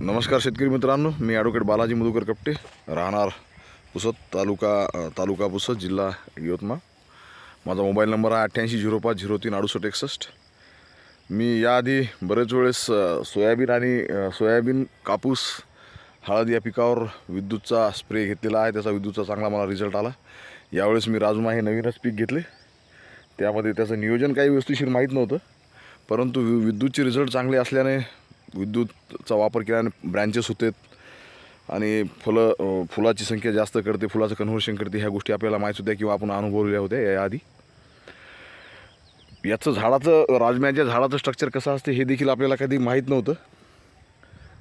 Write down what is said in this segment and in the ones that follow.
नमस्कार शेतकरी मित्रांनो मी ॲडव्होकेट बालाजी मधुकर कपटे राहणार पुसद तालुका तालुका पुसद जिल्हा यवतमाळ. माझा मोबाईल नंबर आहे अठ्ठ्याऐंशी झिरो पाच झिरो तीन अडुसष्ट एकसष्ट. मी याआधी बरेच वेळेस सोयाबीन आणि सोयाबीन कापूस हळद या पिकावर विद्युतचा स्प्रे घेतलेला आहे त्याचा विद्युतचा चांगला मला रिझल्ट आला. यावेळेस मी राजमा हे नवीनच पीक घेतले. त्यामध्ये त्याचं नियोजन काही व्यवस्थिशीर माहीत नव्हतं परंतु वि विद्युतचे रिझल्ट चांगले असल्याने विद्युतचा वापर केल्याने ब्रँचेस होते आणि फुलं फुलाची संख्या जास्त करते फुलाचं कन्व्हर्शन करते ह्या गोष्टी आपल्याला माहीत होत्या किंवा आपण अनुभवलेल्या होत्या याआधी याचं झाडाचं राजम्याच्या झाडाचं स्ट्रक्चर कसं असते हे देखील आपल्याला कधी माहीत नव्हतं.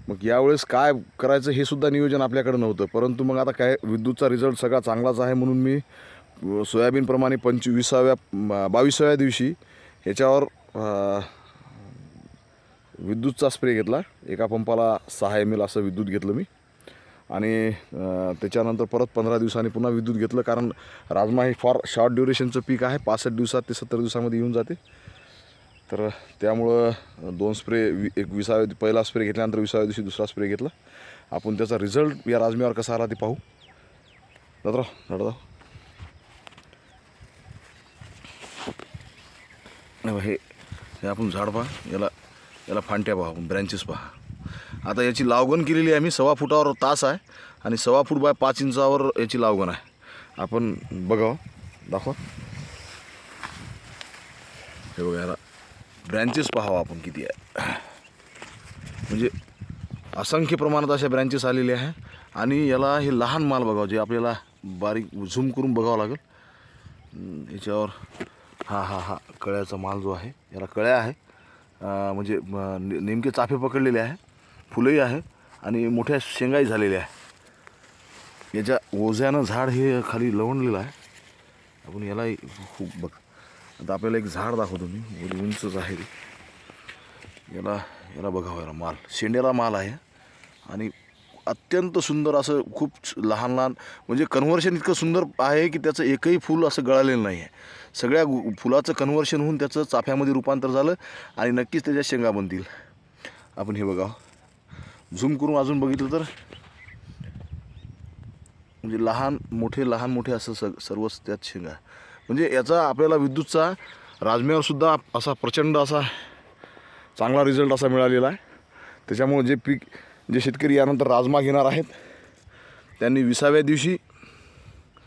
मग यावेळेस काय करायचं हे सुद्धा नियोजन आपल्याकडे नव्हतं. परंतु मग आता काय विद्युतचा रिझल्ट सगळा चांगलाच आहे म्हणून मी सोयाबीनप्रमाणे पंचवीसाव्या बावीसाव्या दिवशी ह्याच्यावर विद्युतचा स्प्रे घेतला. एका पंपाला सहा एम एल असं विद्युत घेतलं मी. आणि त्याच्यानंतर परत पंधरा दिवसांनी पुन्हा विद्युत घेतलं. कारण राजमा हे फार शॉर्ट ड्युरेशनचं पीक आहे. पासष्ट दिवसात ते सत्तर दिवसामध्ये येऊन जाते. तर त्यामुळं दोन स्प्रे वि एक विसाव्या पहिला स्प्रे घेतल्यानंतर विसाव्या दिवशी दुसरा स्प्रे घेतला. आपण त्याचा रिझल्ट या राजम्यावर कसा आला ते पाहू. दादा दादा. हे हे आपण झाड पहा. याला याला फांट्या पहा आपण ब्रँचेस पहा. आता याची लावगण केलेली आहे आम्ही सव्वा फुटावर तास आहे आणि सव्वा फूट बाय पाच इंचावर याची लावगण आहे. आपण बघावं हो, दाखवा. हे बघा याला ब्रँचेस पाहावा आपण किती आहे. म्हणजे असंख्य प्रमाणात अशा ब्रँचेस आलेले आहे आणि याला हे लहान माल बघावं जे आपल्याला बारीक झूम करून बघावं लागेल. याच्यावर हा हा हा कळ्याचा माल जो आहे याला कळ्या आहे. म्हणजे ने- नेमके चाफे पकडलेले आहे फुलंही आहे आणि मोठ्या शेंगाही झालेल्या आहे. याच्या ओझ्यानं झाड हे खाली लवणलेलं आहे. आपण यालाही खूप बघ आता आपल्याला एक झाड दाखवतो मी. वर उंचच आहे. याला याला बघावं याला माल. शेंड्याला माल आहे आणि अत्यंत सुंदर असं खूप लहान लहान म्हणजे कन्व्हर्शन इतकं सुंदर आहे की त्याचं एकही फूल असं गळालेलं नाही आहे. सगळ्या गु- फुलाचं कन्व्हर्शन होऊन त्याचं चाफ्यामध्ये रूपांतर झालं आणि नक्कीच त्याच्या शेंगा बनतील. आपण हे बघावं झूम करून अजून बघितलं तर म्हणजे लहान मोठे लहान मोठे असं सग सर्वच त्यात शेंगा. म्हणजे याचा आपल्याला विद्युतचा राजम्यावरसुद्धा असा प्रचंड असा चांगला रिझल्ट असा मिळालेला आहे. त्याच्यामुळे जे पीक जे शेतकरी यानंतर राजमा घेणार आहेत त्यांनी विसाव्या दिवशी